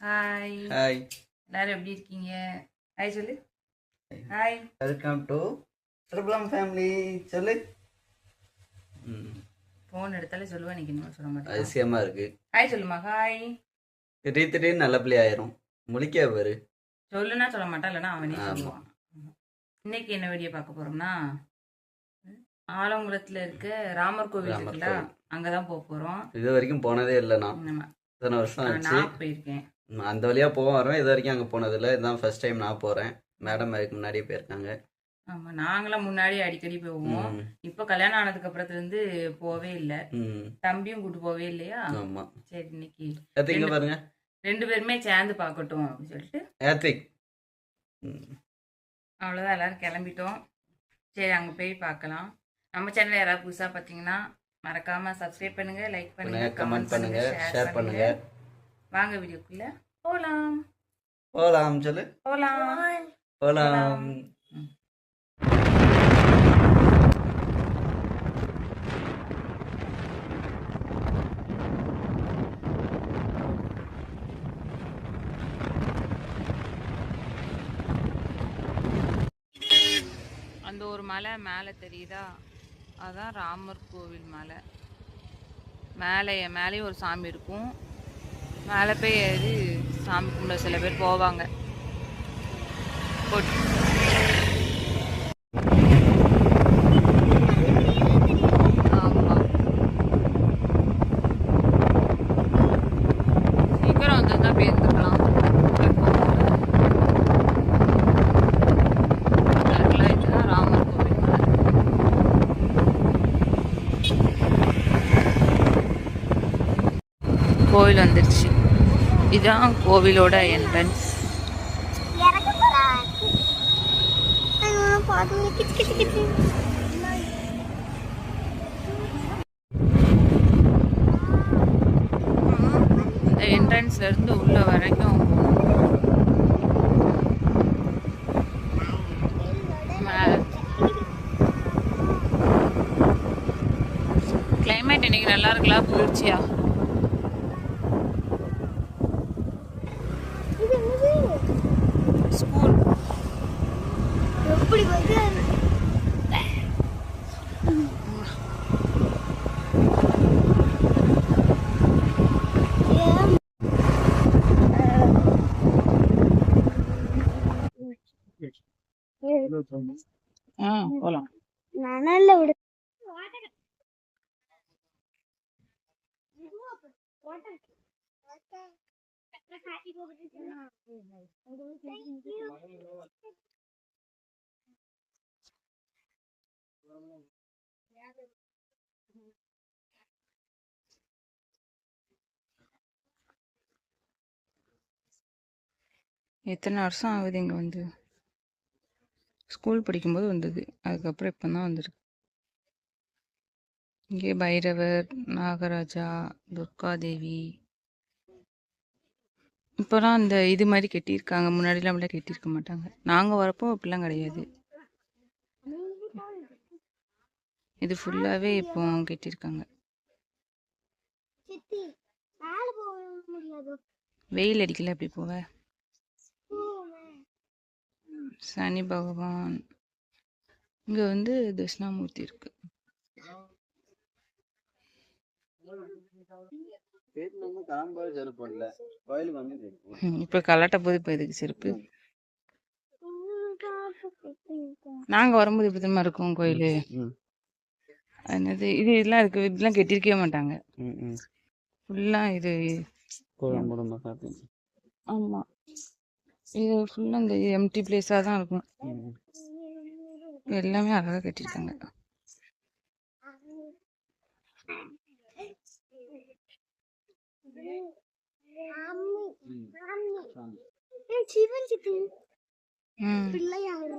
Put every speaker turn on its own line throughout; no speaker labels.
Hi
hi
எல்லாரும் எப்படி இருக்கீங்க? ஹாய் சொல்லு. ஹாய்
வெல்கம் டு ட்ரிபிளம் ஃபேமிலி சொல்லு.
ஃபோன் எடுத்தாலே சொல்லுவேன் இன்னைக்கு இன்னும் சொல்ல மாட்டேன்
அதிசயமா இருக்கு.
ஹாய் சொல்லுமா ஹாய்
திடீர் திடீர்னு நல்ல பிள்ளை ஆயிரும். முழிக்க பாரு.
சொல்லுனா சொல்ல மாட்டான் இல்லைன்னா அவனே. சொல்லுவான். இன்னைக்கு என்ன வீடியோ பார்க்க போறோம்னா ஆலங்குளத்துல இருக்க ராமர் கோவில் இருக்குல்ல. அங்கதான் போக போறோம்.
இது வரைக்கும் போனதே இல்லை நான். இத்தனை வருஷம்
நான் போயிருக்கேன்.
அந்த வழியா போக வரேன் இது வரைக்கும் அங்கே போனதில்லை. இதுதான் ஃபர்ஸ்ட் டைம் நான் போறேன். மேடம் அதுக்கு முன்னாடியே போயிருக்காங்க.
ஆமா நாங்களாம் முன்னாடி அடிக்கடி போவோம். இப்ப கல்யாணம் ஆனதுக்கு அப்புறத்துல இருந்து போவே இல்லை. தம்பியும் கூட்டு போவே இல்லையா?
ஆமா.
சரி இன்னைக்கு
பாருங்க.
ரெண்டு பேருமே சேர்ந்து பார்க்கட்டும் அப்படின்னு சொல்லிட்டு.
ஏத்திக் ம்.
அவ்வளோதான் எல்லாரும் கிளம்பிட்டோம். சரி அங்கே போய் பார்க்கலாம். நம்ம சேனல் யாராவது புதுசாக பார்த்தீங்கன்னா மறக்காம சப்ஸ்கிரைப் பண்ணுங்க லைக் பண்ணுங்க
கமெண்ட் பண்ணுங்க ஷேர் பண்ணுங்க.
வாங்க வீடியோக்குள்ள. போலாம்.
போலாம் சொல்லு.
போலாம்.
போலாம்.
ம். அந்த ஒரு மலை மேலே தெரியுதா? அதான் ராமர் கோவில் மலை. மேலே மேலேயும் ஒரு சாமி இருக்கும். மேலே போய் ஏறி சாமி கும்பிட சில பேர் போவாங்க. போட்- ஆமா. ராமர் வந்துருச்சு இதான் கோவிலோட என்ட்ரன்ஸ் இந்த என்ட்ரன்ஸ்ல இருந்து உள்ள வரைக்கும் கிளைமேட் இன்னைக்கு நல்லா இருக்குல்ல குளிர்ச்சியா ஸ்கூல்
எப்படி வந்து
ஆ போலாம்.
நனல்ல விடு.
எத்தனை வருஷம் ஆகுது இங்கே வந்து? ஸ்கூல் படிக்கும்போது வந்தது. அதுக்கப்புறம் இப்போ தான் வந்திருக்கு. இங்கே பைரவர் நாகராஜா துர்காதேவி. இப்போலாம் அந்த இது மாதிரி கட்டியிருக்காங்க. முன்னாடிலாம் அப்படிலாம் கட்டியிருக்க மாட்டாங்க. நாங்கள் வரப்போ அப்படிலாம் கிடையாது. இது ஃபுல்லாகவே இப்போ கட்டியிருக்காங்க.
போக
வெயில் அடிக்கல அப்படி போவ? சனி பகவான். இங்க வந்து தட்சிணாமூர்த்தி இருக்கு. இப்ப கலாட்ட போது இப்ப எதுக்கு செருப்பு? நாங்க வரும்போது இப்படி தான் இருக்கும் கோயிலு? என்னது இது இதெல்லாம் இருக்கு இதெல்லாம் கெட்டிருக்கவே மாட்டாங்க. ஃபுல்லா இது ஆமா. இது ஃபுல்லாக இந்த எம்டி பிளேஸாக தான் இருக்கும். எல்லாமே அழகாக கட்டியிருக்காங்க.
பிள்ளையாரு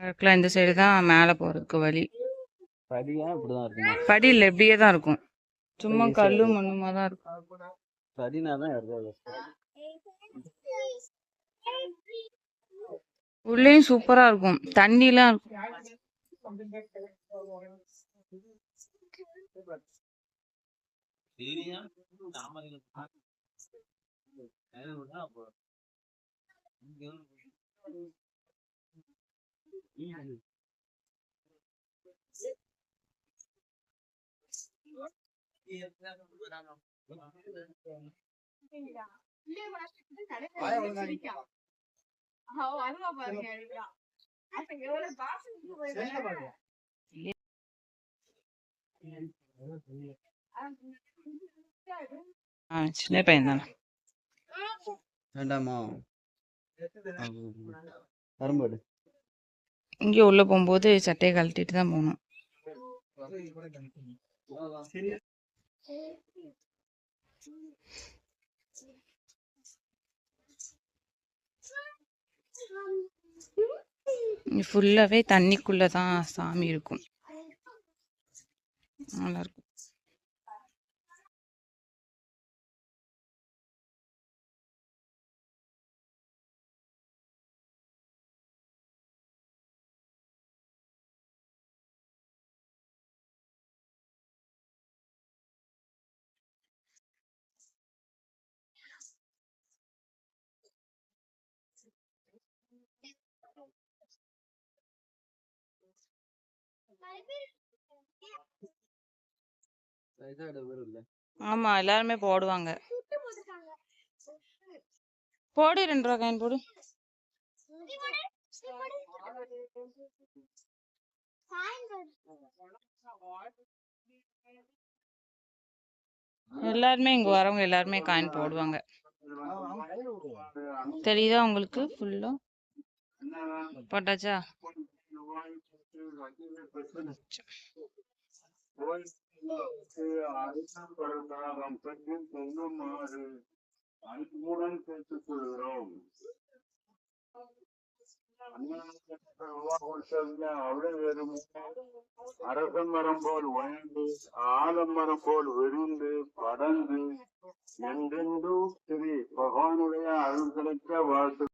இருக்கலாம் இந்த சைடு தான் மேலே போகிறதுக்கு வழி.
படியா? இப்படிதான் இருக்குமா?
படி இல்லை இப்படியே தான் இருக்கும். சும்மா கல்லு மண்ணுமா தான் இருக்கும். உள்ளேயும் சூப்பரா இருக்கும். தண்ணிலாம் இருக்கும் ஆ சின்ன பையன் தானே.
வேண்டாமா?
இங்கே உள்ள போகும்போது சட்டையை கழட்டிட்டு தான் போகணும். இங்க ஃபுல்லாகவே தண்ணிக்குள்ளே தான் சாமி இருக்கும். நல்லா ஆமா எல்லாருமே போடுவாங்க. போடு ரெண்டு ரூபா காயின் போடு. எல்லாருமே இங்க வரவங்க எல்லாருமே காயின் போடுவாங்க. தெரியுதா உங்களுக்கு? ஃபுல்லா போட்டாச்சா?
அன்புடன் கேட்டுக் கொள்கிறோம் அரசமரம் போல் உயர்ந்து ஆலமரம் போல் விரிந்து படர்ந்து என்றென்றும் ஸ்ரீ பகவானுடைய அருள் கிடைக்க வாழ்த்து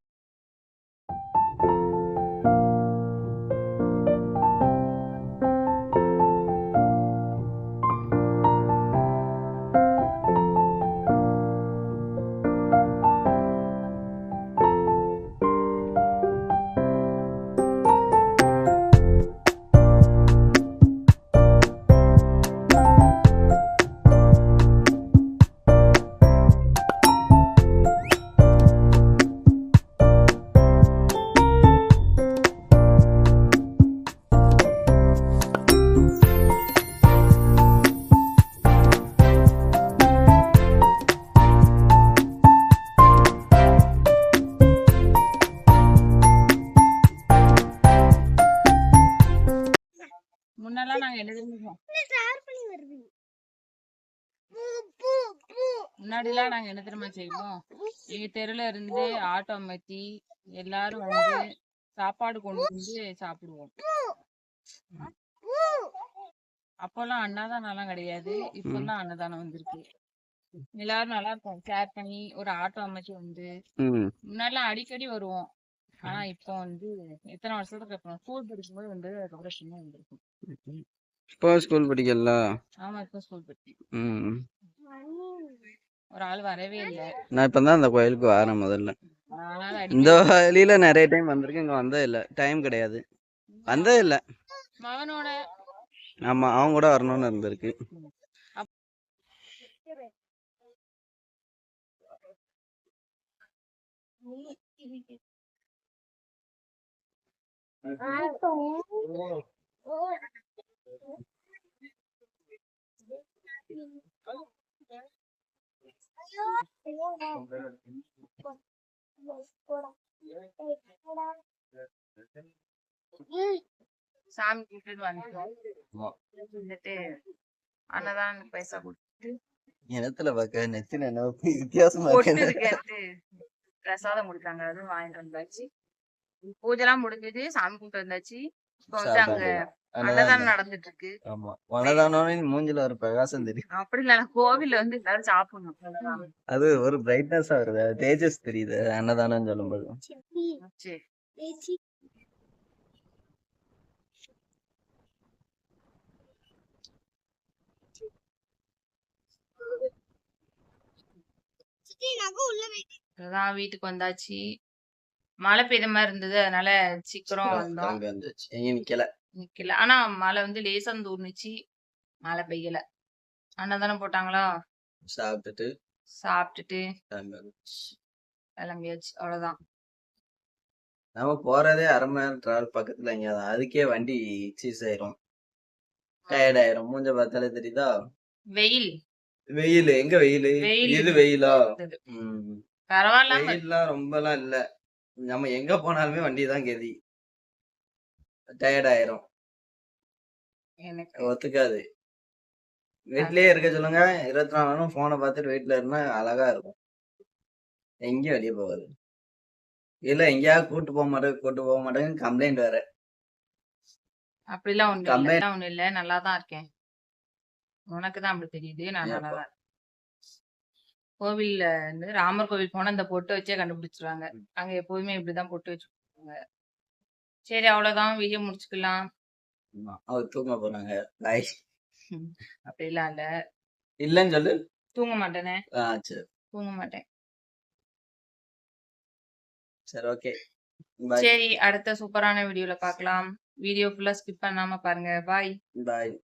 முன்னாடிலாம் நாங்க என்ன தெரியுமா செய்வோம்? எங்க தெருல இருந்து ஆட்டோ அமர்த்தி எல்லாரும் வந்து சாப்பாடு கொண்டு வந்து சாப்பிடுவோம். அப்போல்லாம் அன்னதானம்லாம் கிடையாது. இப்பெல்லாம் அன்னதானம் வந்திருக்கு. எல்லாரும் நல்லா இருக்கும். ஷேர் பண்ணி ஒரு ஆட்டோ அமைச்சு வந்து முன்னாடிலாம் அடிக்கடி வருவோம். ஆனா இப்போ வந்து எத்தனை வருஷத்துக்கு அப்புறம்? ஸ்கூல் படிக்கும்போது வந்து சின்ன வந்திருக்கும்
இப்போ ஸ்கூல் படிக்கல.
ஆமா இப்போ ஸ்கூல் படி
ம்.
ஒரு ஆள் வரவே இல்லை.
நான் இப்போ தான் அந்த கோயிலுக்கு வரேன் முதல்ல. இந்த வழியில நிறைய டைம் வந்திருக்கேன் இங்கே வந்தே இல்லை. டைம் கிடையாது. வந்தே இல்லை.
மகனோட
ஆமாம் அவங்க கூட வரணும்னு இருந்திருக்கு.
போடா போடா
சாமி
ஆமா.
வந்துட்டு அன்னதான் பைசா கொடுத்து
இடத்துல பார்க்க நெத்தில வித்தியாசமா இருக்கு?
பிரசாதம் கொடுத்தாங்க. அதுவும் வாங்கிட்டு வந்தாச்சு. பூஜைலாம் முடிஞ்சது. சாமி கும்பிட்டு வந்தாச்சு. இப்போ வந்து அங்க நடந்துட்டு இருக்கு
ஆமா. மூஞ்சில ஒரு பிரகாசம் தெரியும்
அப்படி இல்ல கோவில்ல வந்து எல்லாரும் சாப்பிடணும்.
அது ஒரு பிரைட்னஸா வருது தேஜஸ் தெரியுது அன்னதானம் சொல்லும்போது.
வீட்டுக்கு வந்தாச்சு. மழை பெய்த மாதிரி இருந்தது அதனால சீக்கிரம் வந்தோம்.
எங்க நிக்கல.
நிக்கல. ஆனா மழை வந்து லேசா தூர்னுச்சு மழை பெய்யல. அன்னதானம் போட்டாங்களா?
சாப்பிட்டுட்டு
சாப்பிட்டுட்டு. கிளம்பியாச்சு. அவ்வளவுதான்.
நம்ம போறதே அரை மணி நேரம் டிராவல் பக்கத்துல எங்க அதுக்கே வண்டி சீஸ் ஆயிரும். டயர்ட் ஆயிரும். மூஞ்ச பார்த்தாலே தெரியுதா?
வெயில்.
வெயில். எங்க வெயில்?
வெயில்
இது வெயிலா.
பரவாயில்லாம
வெயில்லாம் ரொம்பலாம் இல்ல. நம்ம எங்க போனாலுமே வண்டி தான் கெதி. டயர்ட் ஆயிரும்.
எனக்கு
ஒத்துக்காது. வீட்லயே இருக்க சொல்லுங்க. இருபத்தி நாலு மணி போனை பார்த்துட்டு வீட்டுல இருந்தா அழகா இருக்கும். எங்கேயும் வெளியே போகாது. இல்ல எங்கேயாவது கூட்டு போக மாட்டேங்க கூட்டு போக மாட்டேங்க கம்ப்ளைண்ட் வேற.
அப்படிலாம் ஒண்ணு இல்ல. அப்படிலாம் ஒண்ணு இல்ல. நல்லா தான் இருக்கேன். உனக்கு தான் அப்படி தெரியுது. நான் நல்லா? தான் கோவில்ல இருந்து ராமர் கோவில் போனா இந்த பொட்டு வச்சே கண்டுபிடிச்சிருவாங்க. அங்க எப்போதுமே இப்படிதான் பொட்டு வச்சுருப்பாங்க சரி அவ்வளவுதான். வீடியோ முடிச்சுக்கலாம்.
அவர் தூங்க போறாங்க. பாய்
அப்படிலாம் இல்ல.
இல்லன்னு சொல்லு.
தூங்க மாட்டேனே.
ஆ சரி.
தூங்க மாட்டேன்.
சரி ஓகே
சரி அடுத்த சூப்பரான வீடியோல பார்க்கலாம் வீடியோ ஃபுல்லா ஸ்கிப் பண்ணாம பாருங்க. பாய்
பாய்